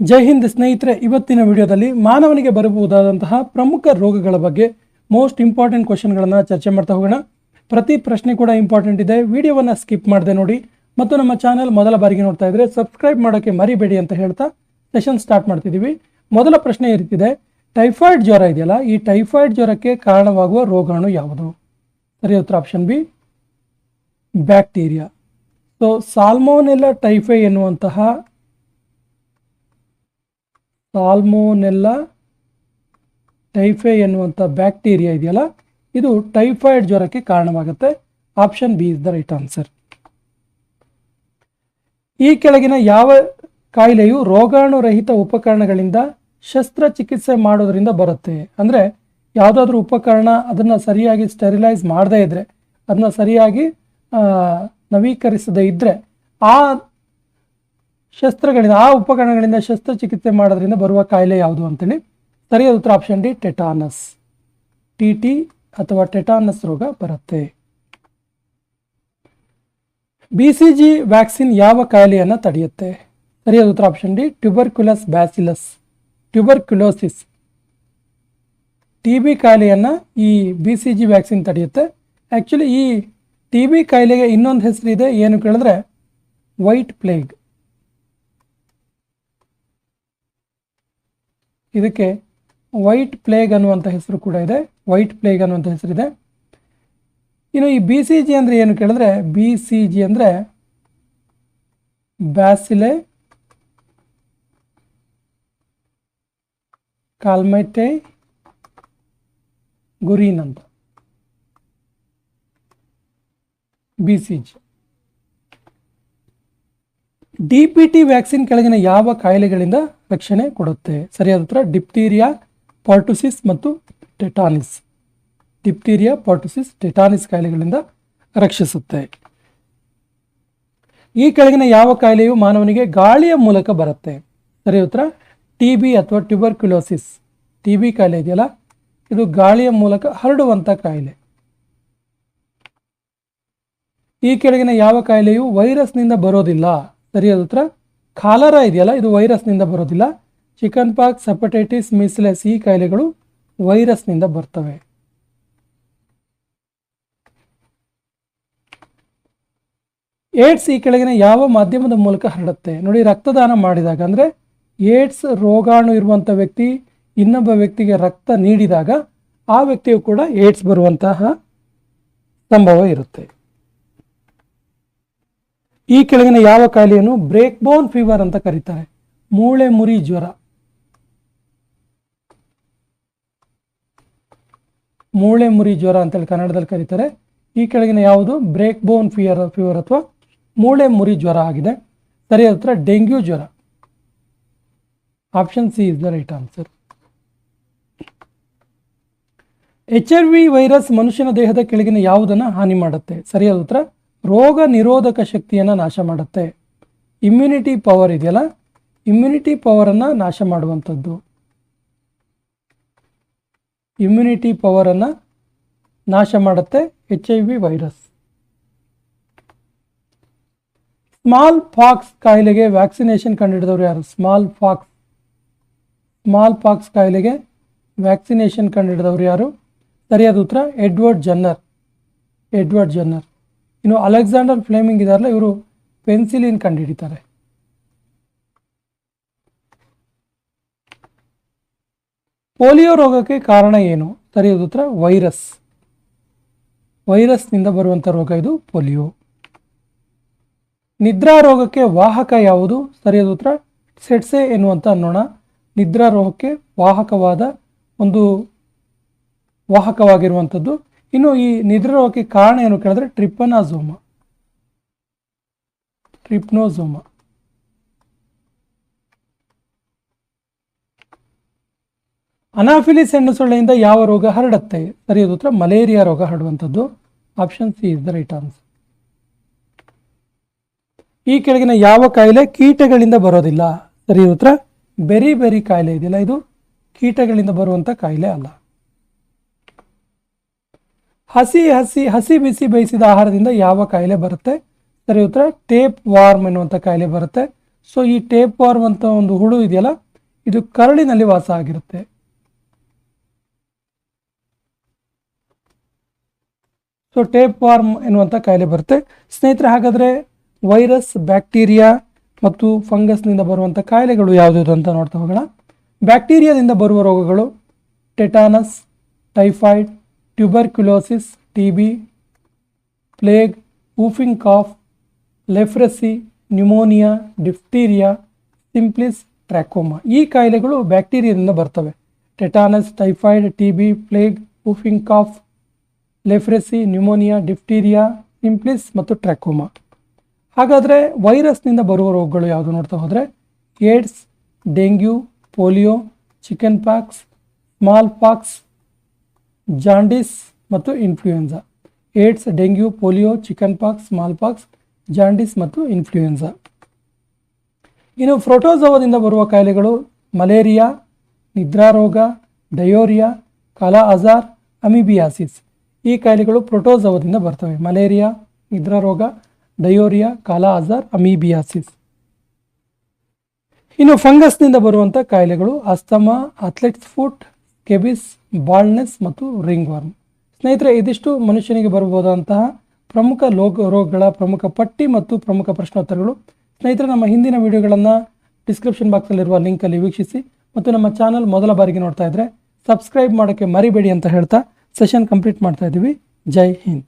ಜೈ ಹಿಂದ್ ಸ್ನೇಹಿತರೆ, ಇವತ್ತಿನ ವಿಡಿಯೋದಲ್ಲಿ ಮಾನವನಿಗೆ ಬರಬಹುದಾದಂತಹ ಪ್ರಮುಖ ರೋಗಗಳ ಬಗ್ಗೆ ಮೋಸ್ಟ್ ಇಂಪಾರ್ಟೆಂಟ್ ಕ್ವಶನ್ಗಳನ್ನು ಚರ್ಚೆ ಮಾಡ್ತಾ ಹೋಗೋಣ. ಪ್ರತಿ ಪ್ರಶ್ನೆ ಕೂಡ ಇಂಪಾರ್ಟೆಂಟ್ ಇದೆ. ವಿಡಿಯೋವನ್ನು ಸ್ಕಿಪ್ ಮಾಡದೆ ನೋಡಿ. ಮತ್ತು ನಮ್ಮ ಚಾನಲ್ ಮೊದಲ ಬಾರಿಗೆ ನೋಡ್ತಾ ಇದ್ರೆ ಸಬ್ಸ್ಕ್ರೈಬ್ ಮಾಡೋಕ್ಕೆ ಮರಿಬೇಡಿ ಅಂತ ಹೇಳ್ತಾ ಸೆಷನ್ ಸ್ಟಾರ್ಟ್ ಮಾಡ್ತಿದ್ದೀವಿ. ಮೊದಲ ಪ್ರಶ್ನೆ ಈ ರೀತಿದೆ ಟೈಫಾಯ್ಡ್ ಜ್ವರ ಇದೆಯಲ್ಲ, ಈ ಟೈಫಾಯ್ಡ್ ಜ್ವರಕ್ಕೆ ಕಾರಣವಾಗುವ ರೋಗಾಣು ಯಾವುದು? ಸರಿ ಉತ್ತರ option B bacteria so Salmonella typhi ಎನ್ನುವಂತಹ ಸಾಲ್ಮೋನೆಲ್ಲ ಟೈಫೈ ಎನ್ನುವಂಥ ಬ್ಯಾಕ್ಟೀರಿಯಾ ಇದೆಯಲ್ಲ, ಇದು ಟೈಫಾಯ್ಡ್ ಜ್ವರಕ್ಕೆ ಕಾರಣವಾಗುತ್ತೆ. Option B is the right answer. ಈ ಕೆಳಗಿನ ಯಾವ ಕಾಯಿಲೆಯು ರೋಗಾಣುರಹಿತ ಉಪಕರಣಗಳಿಂದ ಶಸ್ತ್ರಚಿಕಿತ್ಸೆ ಮಾಡೋದರಿಂದ ಬರುತ್ತೆ. ಅಂದರೆ ಯಾವುದಾದ್ರೂ ಉಪಕರಣ ಅದನ್ನು ಸರಿಯಾಗಿ ಸ್ಟೆರಿಲೈಸ್ ಮಾಡದೇ ಇದ್ದರೆ ಅದನ್ನ ಸರಿಯಾಗಿ ನವೀಕರಿಸದೇ ಇದ್ದರೆ ಆ ಶಸ್ತ್ರಗಳಿಂದ, ಆ ಉಪಕರಣಗಳಿಂದ ಶಸ್ತ್ರಚಿಕಿತ್ಸೆ ಮಾಡೋದ್ರಿಂದ ಬರುವ ಕಾಯಿಲೆ ಯಾವುದು ಅಂತೇಳಿ? ಸರಿಯಾದ ಉತ್ತರ option D, tetanus. T T ಅಥವಾ ಟೆಟಾನಸ್ ರೋಗ ಬರುತ್ತೆ. ಬಿ ಸಿ ಜಿ ವ್ಯಾಕ್ಸಿನ್ ಯಾವ ಕಾಯಿಲೆಯನ್ನು ತಡೆಯುತ್ತೆ? ಸರಿಯಾದ ಉತ್ತರ option D tuberculous bacillus. Tuberculosis T B ಕಾಯಿಲೆಯನ್ನು ಈ ಬಿ ಸಿ ಜಿ ವ್ಯಾಕ್ಸಿನ್ ತಡೆಯುತ್ತೆ. ಆ್ಯಕ್ಚುಲಿ ಈ ಟಿ ಬಿ ಕಾಯಿಲೆಗೆ ಇನ್ನೊಂದು ಹೆಸರಿದೆ, ಏನು ಕೇಳಿದ್ರೆ? White plague. ಇದಕ್ಕೆ ವೈಟ್ ಪ್ಲೇಗ್ ಅನ್ನುವಂಥ ಹೆಸರು ಕೂಡ ಇದೆ. ವೈಟ್ ಪ್ಲೇಗ್ ಅನ್ನುವಂಥ ಹೆಸರಿದೆ ಇನ್ನು ಈ ಬಿ ಸಿ ಜಿ ಅಂದರೆ ಏನು ಕೇಳಿದ್ರೆ ಬಿ ಸಿ ಜಿ ಅಂದರೆ ಬ್ಯಾಸಿಲೆ ಕಾಲ್ಮೈಟೆ ಗುರೀನ್ ಅಂತ. B C G D P T vaccine ಕೆಳಗಿನ ಯಾವ ಕಾಯಿಲೆಗಳಿಂದ ರಕ್ಷಣೆ ಕೊಡುತ್ತೆ. ಸರಿಯಾದ ಉತ್ತರ ಡಿಪ್ಟೀರಿಯಾ ಪಾರ್ಟುಸಿಸ್ ಮತ್ತು ಟೆಟಾನಿಸ್ ಡಿಪ್ಟೀರಿಯಾ ಪಾರ್ಟುಸಿಸ್ ಟೆಟಾನಿಸ್ ಕಾಯಿಲೆಗಳಿಂದ ರಕ್ಷಿಸುತ್ತೆ. ಈ ಕೆಳಗಿನ ಯಾವ ಕಾಯಿಲೆಯು ಮಾನವನಿಗೆ ಗಾಳಿಯ ಮೂಲಕ ಬರುತ್ತೆ? ಸರಿ ಉತ್ತರ ಟಿ ಬಿ ಅಥವಾ ಟ್ಯೂಬರ್ಕ್ಯುಲೋಸಿಸ್ ಟಿ ಬಿ ಕಾಯಿಲೆ ಇದೆಯಲ್ಲ? ಇದು ಗಾಳಿಯ ಮೂಲಕ ಹರಡುವಂಥ ಕಾಯಿಲೆ. ಈ ಕೆಳಗಿನ ಯಾವ ಕಾಯಿಲೆಯು ವೈರಸ್ನಿಂದ ಬರೋದಿಲ್ಲ? ಸರಿಯಾದ ಉತ್ತರ ಖಾಲರ ಇದೆಯಲ್ಲ, ಇದು ವೈರಸ್ನಿಂದ ಬರೋದಿಲ್ಲ. ಚಿಕನ್ ಪಾಕ್ಸ್ ಹೆಪಟೈಟಿಸ್ ಮಿಸ್ಲೆಸ್ ಈ ಕಾಯಿಲೆಗಳು ವೈರಸ್ನಿಂದ ಬರ್ತವೆ. ಏಡ್ಸ್ ಈ ಕೆಳಗಿನ ಯಾವ ಮಾಧ್ಯಮದ ಮೂಲಕ ಹರಡುತ್ತೆ? ನೋಡಿ, ರಕ್ತದಾನ ಮಾಡಿದಾಗ, ಅಂದರೆ ಏಡ್ಸ್ ರೋಗಾಣು ಇರುವಂಥ ವ್ಯಕ್ತಿ, ಇನ್ನೊಬ್ಬ ವ್ಯಕ್ತಿಗೆ ರಕ್ತ ನೀಡಿದಾಗ ಆ ವ್ಯಕ್ತಿಯು ಕೂಡ ಏಡ್ಸ್ ಬರುವಂತಹ ಸಂಭವ ಇರುತ್ತೆ. ಈ ಕೆಳಗಿನ ಯಾವ ಕಾಯಿಲೆಯನ್ನು ಬ್ರೇಕ್ ಬೋನ್ ಫೀವರ್ ಅಂತ ಕರೀತಾರೆ. ಮೂಳೆ ಮುರಿ ಜ್ವರ. ಮೂಳೆ ಮುರಿ ಜ್ವರ ಅಂತೇಳಿ ಕನ್ನಡದಲ್ಲಿ ಕರೀತಾರೆ. ಈ ಕೆಳಗಿನ ಯಾವುದು? ಬ್ರೇಕ್ ಬೋನ್ ಫಿಯರ್, ಫೀವರ್ ಅಥವಾ ಮೂಳೆ ಮುರಿ ಜ್ವರ ಆಗಿದೆ. ಸರಿಯಾದ ಉತ್ತರ ಡೆಂಗ್ಯೂ ಜ್ವರ. Option C is the right answer. H I V virus ಮನುಷ್ಯನ ದೇಹದ ಕೆಳಗಿನ ಯಾವುದನ್ನು ಹಾನಿ ಮಾಡುತ್ತೆ? ಸರಿಯಾದ ಉತ್ತರ ರೋಗ ನಿರೋಧಕ ಶಕ್ತಿಯನ್ನು ನಾಶ ಮಾಡುತ್ತೆ. ಇಮ್ಯುನಿಟಿ ಪವರ್ ಇದೆಯಲ್ಲ? ಇಮ್ಯುನಿಟಿ ಪವರನ್ನು ನಾಶ ಮಾಡುವಂಥದ್ದು. ಇಮ್ಯುನಿಟಿ ಪವರನ್ನು ನಾಶ ಮಾಡುತ್ತೆ H I V virus smallpox ಕಾಯಿಲೆಗೆ ವ್ಯಾಕ್ಸಿನೇಷನ್ ಕಂಡುಹಿಡಿದವರು ಯಾರು? ಸ್ಮಾಲ್ ಫಾಕ್ಸ್ ಸ್ಮಾಲ್ ಫಾಕ್ಸ್ ಕಾಯಿಲೆಗೆ ವ್ಯಾಕ್ಸಿನೇಷನ್ ಕಂಡುಹಿಡಿದವರು ಯಾರು? ಸರಿಯಾದ ಉತ್ತರ, ಎಡ್ವರ್ಡ್ ಜನ್ನರ್. Edward Jenner. ಇನ್ನು ಅಲೆಕ್ಸಾಂಡರ್ ಫ್ಲೇಮಿಂಗ್ ಇದಾರಲ್ಲ ಇವರು ಪೆನ್ಸಿಲಿನ್ ಕಂಡುಹಿಡಿತಾರೆ. ಪೋಲಿಯೋ ರೋಗಕ್ಕೆ ಕಾರಣ ಏನು? ಸರಿಯಾದ ಉತ್ತರ, ವೈರಸ್. ವೈರಸ್ನಿಂದ ಬರುವಂಥ ರೋಗ ಇದು ಪೋಲಿಯೋ. ನಿದ್ರಾ ರೋಗಕ್ಕೆ ವಾಹಕ ಯಾವುದು? ಸರಿಯಾದ ಉತ್ತರ, ಸೆಟ್ಸೆ ಎನ್ನುವಂಥ ಅನ್ನೋಣ ನಿದ್ರಾ ರೋಗಕ್ಕೆ ವಾಹಕವಾದ ಒಂದು ವಾಹಕವಾಗಿರುವಂಥದ್ದು ಇನ್ನು ಈ ನಿದ್ರೆ ರೋಗಕ್ಕೆ ಕಾರಣ ಏನು ಕೇಳಿದ್ರೆ ಟ್ರಿಪನಾಝೋಮ ಟ್ರಿಪ್ನೋಝೋಮ ಅನಾಫಿಲಿಸ್ ಹೆಣ್ಣು ಸೊಳ್ಳೆಯಿಂದ ಯಾವ ರೋಗ ಹರಡುತ್ತೆ? ಸರಿಯಾದ ಉತ್ತರ, ಮಲೇರಿಯಾ ರೋಗ ಹರಡುವಂಥದ್ದು. Option C is the right answer ಈ ಕೆಳಗಿನ ಯಾವ ಕಾಯಿಲೆ ಕೀಟಗಳಿಂದ ಬರೋದಿಲ್ಲ? ಸರಿಯಾದ ಉತ್ತರ, ಬೆರಿ ಬೆರಿ ಕಾಯಿಲೆ ಇದೆಯಲ್ಲ ಇದು. ಕೀಟಗಳಿಂದ ಬರುವಂಥ ಕಾಯಿಲೆ ಅಲ್ಲ. ಹಸಿ ಹಸಿ ಹಸಿ ಬಿಸಿ ಬೇಯಿಸಿದ ಆಹಾರದಿಂದ ಯಾವ ಕಾಯಿಲೆ ಬರುತ್ತೆ? ಸರಿ, ಉತ್ತರ ಟೇಪ್ ವಾರ್ಮ್ ಎನ್ನುವಂಥ ಕಾಯಿಲೆ ಬರುತ್ತೆ. ಸೊ ಈ ಟೇಪ್ ವಾರ್ಮ್ ಅಂತ ಒಂದು ಹುಳು ಇದೆಯಲ್ಲ, ಇದು ಕರಳಿನಲ್ಲಿ ವಾಸ ಆಗಿರುತ್ತೆ. ಸೊ ಟೇಪ್ ವಾರ್ಮ್ ಎನ್ನುವಂಥ ಕಾಯಿಲೆ ಬರುತ್ತೆ. ಸ್ನೇಹಿತರೆ, ಹಾಗಾದರೆ ವೈರಸ್, ಬ್ಯಾಕ್ಟೀರಿಯಾ ಮತ್ತು ಫಂಗಸ್ನಿಂದ ಬರುವಂಥ ಕಾಯಿಲೆಗಳು ಯಾವುದ್ಯಾವುದು ಅಂತ ನೋಡ್ತಾ ಹೋಗೋಣ. ಬ್ಯಾಕ್ಟೀರಿಯಾದಿಂದ ಬರುವ ರೋಗಗಳು tetanus, typhoid tuberculosis T B plague whooping cough leprosy pneumonia diphtheria syphilis trachoma ಈ ಕಾಯಿಲೆಗಳು ಬ್ಯಾಕ್ಟೀರಿಯಾದಿಂದ ಬರ್ತವೆ. Tetanus typhoid T B plague whooping cough leprosy pneumonia diphtheria syphilis ಮತ್ತು ಟ್ರ್ಯಾಕೋಮಾ ಹಾಗಾದರೆ ವೈರಸ್ನಿಂದ ಬರುವ ರೋಗಗಳು ಯಾವುದು ನೋಡ್ತಾ ಹೋದರೆ? AIDS, dengue, polio, chickenpox, smallpox jaundice ಮತ್ತು influenza AIDS dengue polio chickenpox smallpox jaundice ಮತ್ತು ಇನ್ಫ್ಲೂಯೆನ್ಸಾ ಇನ್ನು ಫ್ರೋಟೋಸೋವದಿಂದ ಬರುವ ಕಾಯಿಲೆಗಳು ಮಲೇರಿಯಾ ನಿದ್ರಾರೋಗ ಡಯೋರಿಯಾ ಕಲಾ ಅಜಾರ್ ಅಮಿಬಿಯಾಸಿಸ್ ಈ ಕಾಯಿಲೆಗಳು ಪ್ರೋಟೋಸೋವದಿಂದ ಬರ್ತವೆ. ಮಲೇರಿಯಾ ನಿದ್ರಾರೋಗ ಡಯೋರಿಯಾ ಕಾಲಾ ಅಜಾರ್ ಅಮೀಬಿಯಾಸಿಸ್ ಇನ್ನು ಫಂಗಸ್ನಿಂದ ಬರುವಂಥ ಕಾಯಿಲೆಗಳು asthma athlete's foot scabies baldness ಮತ್ತು ರಿಂಗ್ ವಾರ್ಮ್ ಸ್ನೇಹಿತರೆ, ಇದಿಷ್ಟು ಮನುಷ್ಯನಿಗೆ ಬರಬಹುದಾದಂತಹ ಪ್ರಮುಖ ಲೋಕ ರೋಗಗಳ ಪ್ರಮುಖ ಪಟ್ಟಿ ಮತ್ತು ಪ್ರಮುಖ ಪ್ರಶ್ನೋತ್ತರಗಳು. ಸ್ನೇಹಿತರೆ, ನಮ್ಮ ಹಿಂದಿನ ವಿಡಿಯೋಗಳನ್ನು ಡಿಸ್ಕ್ರಿಪ್ಷನ್ ಬಾಕ್ಸಲ್ಲಿರುವ ಲಿಂಕಲ್ಲಿ ವೀಕ್ಷಿಸಿ ಮತ್ತು ನಮ್ಮ ಚಾನಲ್ ಮೊದಲ ಬಾರಿಗೆ ನೋಡ್ತಾ ಇದ್ದರೆ ಸಬ್ಸ್ಕ್ರೈಬ್ ಮಾಡೋಕ್ಕೆ ಮರಿಬೇಡಿ ಅಂತ ಹೇಳ್ತಾ ಸೆಷನ್ ಕಂಪ್ಲೀಟ್ ಮಾಡ್ತಾ ಇದ್ದೀವಿ. ಜೈ ಹಿಂದ್.